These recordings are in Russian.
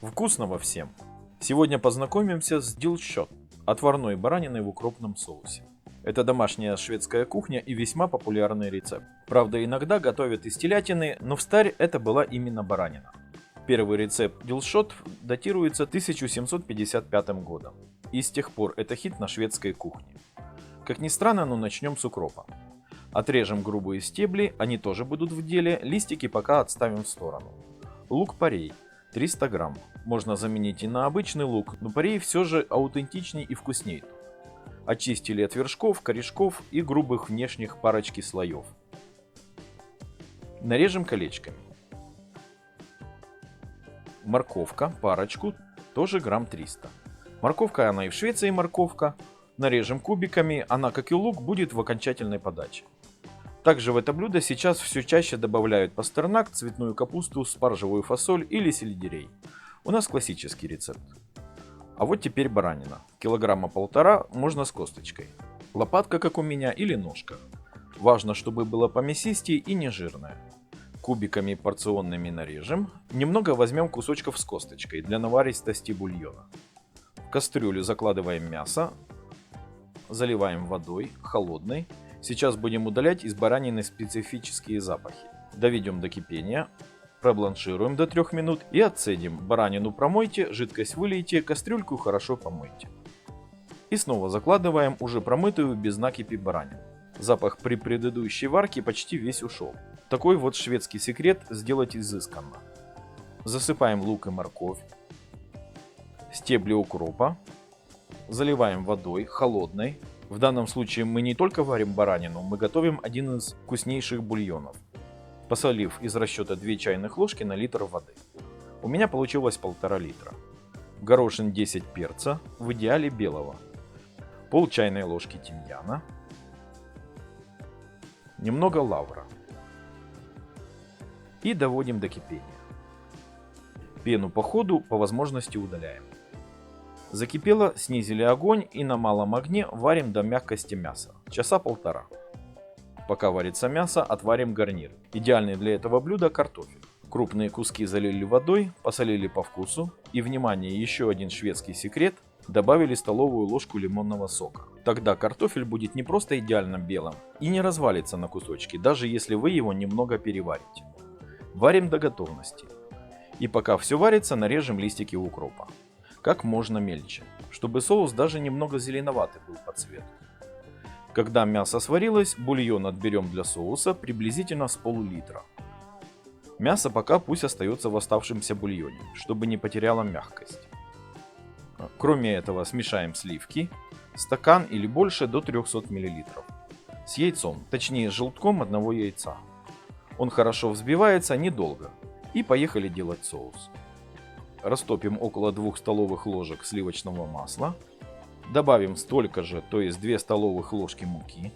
Вкусного всем! Сегодня познакомимся с дилшот – отварной бараниной в укропном соусе. Это домашняя шведская кухня и весьма популярный рецепт. Правда, иногда готовят из телятины, но в старе это была именно баранина. Первый рецепт дилшот датируется 1755 годом. И с тех пор это хит на шведской кухне. Как ни странно, но начнем с укропа. Отрежем грубые стебли, они тоже будут в деле, листики пока отставим в сторону. Лук-порей 300 грамм. Можно заменить и на обычный лук, но порей все же аутентичней и вкусней. Очистили от вершков, корешков и грубых внешних парочки слоев. Нарежем колечками. Морковка, парочку, тоже грамм 300. Морковка, она и в Швеции морковка. Нарежем кубиками, она, как и лук, будет в окончательной подаче. Также в это блюдо сейчас все чаще добавляют пастернак, цветную капусту, спаржевую фасоль или сельдерей. У нас классический рецепт. А вот теперь баранина. Килограмма полтора, можно с косточкой. Лопатка, как у меня, или ножка. Важно, чтобы было помесистее и не жирное. Кубиками порционными нарежем. Немного возьмем кусочков с косточкой для наваристости бульона. В кастрюлю закладываем мясо, заливаем водой, холодной, Сейчас будем удалять из баранины специфические запахи. Доведем до кипения, пробланшируем до 3 минут и отцедим. Баранину промойте, жидкость вылейте, кастрюльку хорошо помойте. И снова закладываем уже промытую без накипи баранину. Запах при предыдущей варке почти весь ушел. Такой вот шведский секрет сделать изысканно. Засыпаем лук и морковь, стебли укропа, заливаем водой холодной, в данном случае мы не только варим баранину, мы готовим один из вкуснейших бульонов, посолив из расчета 2 чайных ложки на литр воды. У меня получилось полтора литра. Горошин 10 перца, в идеале белого. Пол чайной ложки тимьяна. Немного лавра. И доводим до кипения. Пену по ходу по возможности удаляем. Закипело, снизили огонь и на малом огне варим до мягкости мяса. Часа полтора. Пока варится мясо, отварим гарнир. Идеальный для этого блюда картофель. Крупные куски залили водой, посолили по вкусу. И, внимание, еще один шведский секрет. Добавили столовую ложку лимонного сока. Тогда картофель будет не просто идеально белым и не развалится на кусочки, даже если вы его немного переварите. Варим до готовности. И пока все варится, нарежем листики укропа как можно мельче, чтобы соус даже немного зеленоватый был по цвету. Когда мясо сварилось, бульон отберем для соуса приблизительно с пол-литра. Мясо пока пусть остается в оставшемся бульоне, чтобы не потеряло мягкость. Кроме этого смешаем сливки, стакан или больше до 300 мл. С яйцом, точнее желтком одного яйца. Он хорошо взбивается недолго. И поехали делать соус. Растопим около 2 столовых ложек сливочного масла. Добавим столько же, то есть 2 столовых ложки муки.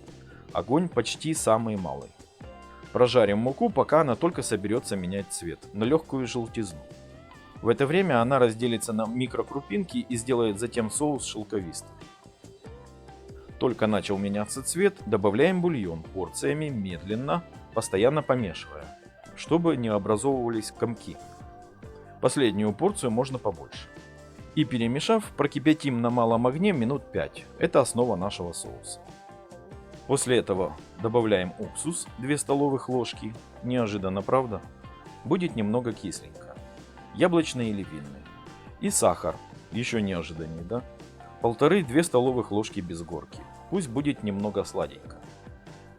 Огонь почти самый малый. Прожарим муку, пока она только соберется менять цвет, на легкую желтизну. В это время она разделится на микрокрупинки и сделает затем соус шелковистым. Только начал меняться цвет, добавляем бульон порциями медленно, постоянно помешивая, чтобы не образовывались комки. Последнюю порцию можно побольше. И перемешав, прокипятим на малом огне минут 5. Это основа нашего соуса. После этого добавляем уксус 2 столовых ложки. Неожиданно, правда? Будет немного кисленько. Яблочный или винный. И сахар. Еще неожиданнее, да? Полторы-две столовых ложки без горки. Пусть будет немного сладенько.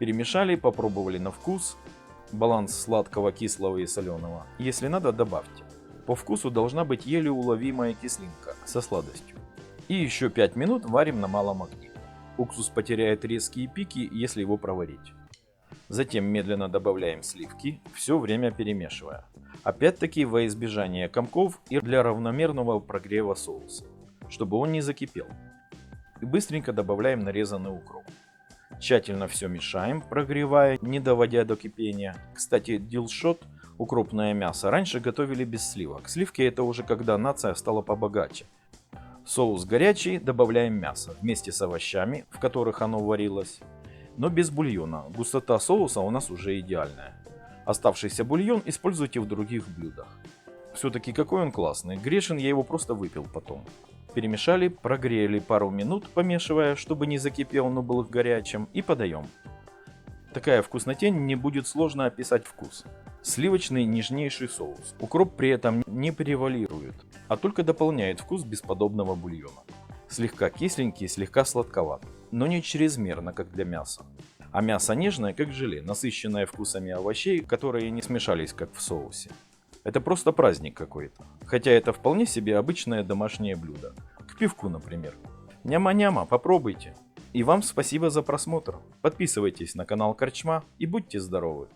Перемешали, попробовали на вкус. Баланс сладкого, кислого и соленого. Если надо, добавьте. По вкусу должна быть еле уловимая кислинка со сладостью. И еще 5 минут варим на малом огне. Уксус потеряет резкие пики, если его проварить. Затем медленно добавляем сливки, все время перемешивая. Опять-таки во избежание комков и для равномерного прогрева соуса, чтобы он не закипел. И быстренько добавляем нарезанный укроп. Тщательно все мешаем, прогревая, не доводя до кипения. Кстати, дилшот укропное мясо раньше готовили без сливок. Сливки это уже когда нация стала побогаче. Соус горячий, добавляем мясо вместе с овощами, в которых оно варилось. Но без бульона. Густота соуса у нас уже идеальная. Оставшийся бульон используйте в других блюдах. Все-таки какой он классный. Грешен я его просто выпил потом. Перемешали, прогрели пару минут, помешивая, чтобы не закипел, но был горячим, и подаем. Такая вкуснотень не будет сложно описать вкус. Сливочный нежнейший соус. Укроп при этом не превалирует, а только дополняет вкус бесподобного бульона. Слегка кисленький, слегка сладковат, но не чрезмерно, как для мяса. А мясо нежное, как желе, насыщенное вкусами овощей, которые не смешались, как в соусе. Это просто праздник какой-то. Хотя это вполне себе обычное домашнее блюдо. К пивку, например. Няма-няма, попробуйте. И вам спасибо за просмотр. Подписывайтесь на канал Корчма и будьте здоровы.